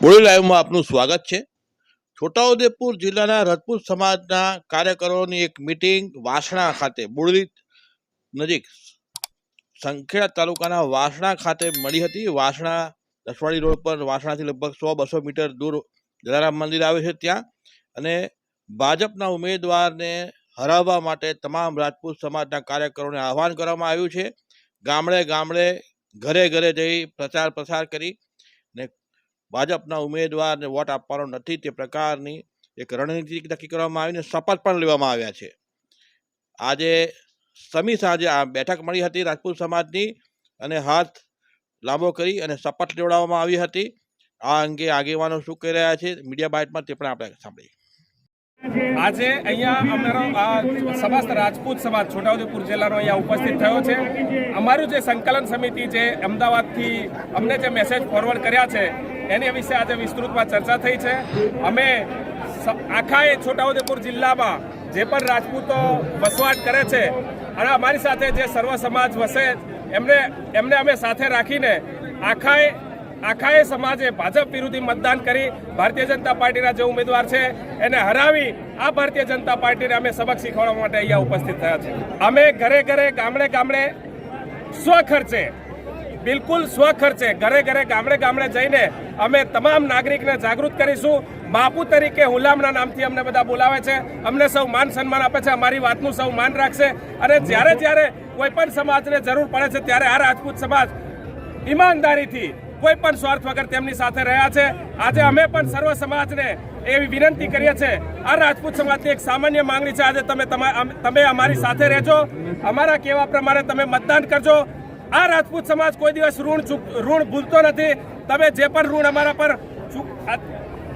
Body લાઈવમાં આપનું સ્વાગત છે. છોટાઉદેપુર જિલ્લાના રજપૂત સમાજના કાર્યકરોની એક મિટિંગ વાસણા ખાતે બોરડી નજીક સંખેડા તાલુકાના વાસણા ખાતે મળી હતી. વાસણા દસવાડી રોડ પર વાસણાથી લગભગ સો બસો મીટર દૂર જલારામ મંદિર આવે છે ત્યાં. અને ભાજપના ઉમેદવારને હરાવવા માટે તમામ રાજપૂત સમાજના કાર્યકરોને આહવાન કરવામાં આવ્યું છે. ગામડે ગામડે ઘરે ઘરે જઈ પ્રચાર પ્રસાર કરી ને ભાજપના ઉમેદવારને વોટ આપવાનો નથી તે પ્રકારની એક રણનીતિ નક્કી કરવામાં આવીને શપથ પણ લેવામાં આવ્યા છે. આજે સમી સાંજે આ બેઠક મળી હતી રાજપૂત સમાજની અને હાથ લાંબો કરી અને શપથ લેવડાવવામાં આવી હતી. આ અંગે આગેવાનો શું કહી રહ્યા છે મીડિયા બાઇટમાં તે પણ આપણે સાંભળીએ. આજે અહીંયા અમારો સમસ્ત રાજપૂત સમાજ છોટાઉદેપુર જિલ્લાનો અહીંયા ઉપસ્થિત થયો છે. અમારું જે સંકલન સમિતિ જે અમદાવાદથી અમને જે મેસેજ ફોરવર્ડ કર્યા છે એની વિશે આજે વિસ્તૃતમાં ચર્ચા થઈ છે. અમે આખા એ છોટાઉદેપુર જિલ્લામાં જે પણ રાજપૂતો વસવાટ કરે છે, અને અમારી સાથે જે સર્વ સમાજ વસે, એમને એમને અમે સાથે રાખીને આખાએ આખાએ સમાજે ભાજપ વિરોધી મતદાન કરી, ભારતીય જનતા પાર્ટીના જે ઉમેદવાર છે, એને હરાવી આ ભારતીય જનતા પાર્ટીને અમે સબક શીખવાડવા માટે અહીંયા ઉપસ્થિત થયા છે. અમે ઘરે ઘરે, ગામડે ગામડે સ્વખર્ચે બિલકુલ સ્વખર્ચે ઘરે ઘરે ગામડે ગામડે જઈને અમે તમામ નાગરિકને જાગૃત કરીશું. બાપુ તરીકે હુલામના નામથી અમને બધા બોલાવે છે. અમને સૌ માન સન્માન આપે છે. અમારી વાતનું સૌ માન રાખશે. અને જ્યારે જ્યારે કોઈ પણ સમાજને જરૂર પડે છે, ત્યારે આ રાજપૂત સમાજ ઈમાનદારીથી કોઈ પણ સ્વાર્થ વગર તેમની સાથે રહ્યા છે. આજે અમે પણ સર્વ સમાજને એવી વિનંતી કરીએ છીએ. આ રાજપૂત સમાજની એક સામાન્ય માંગણી છે. આજે તમે તમા- અમારી સાથે રહેજો. અમારા કહેવા પ્રમાણે તમે મતદાન કરજો. આ રાજપૂત સમાજ કોઈ દિવસ ઋણ ચૂક- ઋણ ભૂલતો નથી. તમે જે પણ ઋણ અમારા પર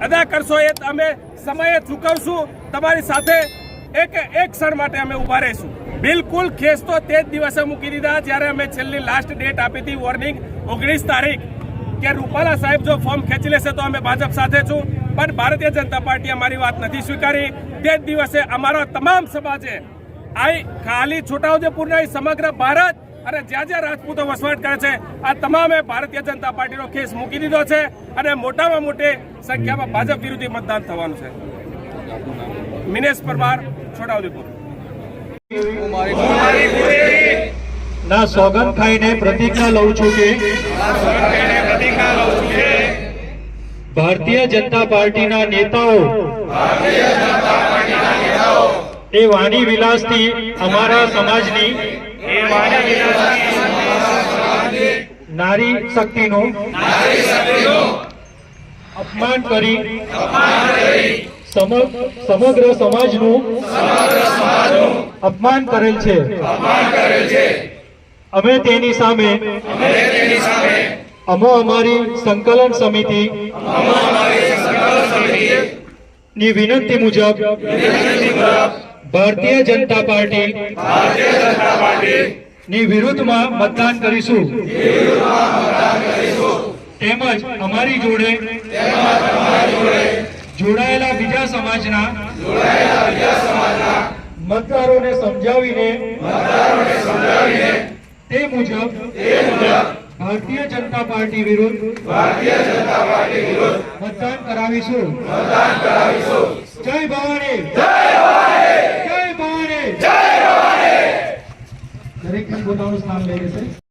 અદા કરશો એ અમે સમયે ચૂકવશું. તમારી સાથે એક એક ક્ષણ માટે અમે ઊભા રહીશું. બિલકુલ કેસ તો તે જ દિવસે મૂકી દીધા જ્યારે અમે છેલ્લી લાસ્ટ ડેટ આપી હતી વોર્નિંગ ઓગણીસ તારીખ. કે રૂપાલા સાહેબ જો ફોર્મ ખેંચી લેશે તો અમે ભાજપ સાથે છું. પણ ભારતીય જનતા પાર્ટી અમારી વાત નથી સ્વીકારી. તે જ દિવસે અમારા તમામ સમાજે આ ખાલી છોટાઉદેપુર નહીં સમગ્ર ભારત અને જ્યાં જ્યાં રાજપૂતો વસવાટ કરે છે, આ તમામે ભારતીય જનતા પાર્ટીનો કેસ મૂકી દીધો છે અને મોટામાં મોટી સંખ્યામાં ભાજપ વિરોધી મતદાન થવાનું છે. મિનેશ પરમાર, છોટાઉદેપુર. ના સોગંદ ખાઈને પ્રતિજ્ઞા લઉં છું કે ભારતીય જનતા પાર્ટીના નેતાઓ એ વાણી વિલાસથી અમારા સમાજની નારી શક્તિનું અપમાન કરી સમ- સમગ્ર સમાજનું અપમાન કરેલ છે. અમે તેની સામે અમો અમારી સંકલન સમિતિ ની વિનંતી મુજબ ભારતીય જનતા પાર્ટી ની વિરુદ્ધમાં મતદાન કરીશું. તેમજ અમારી જોડે જોડાયેલા બીજા સમાજના મતદારોને સમજાવીને તે મુજબ ભારતીય જનતા પાર્ટી વિરુદ્ધ મતદાન કરાવીશું. મતદાન ભવાની নাম লেগেছে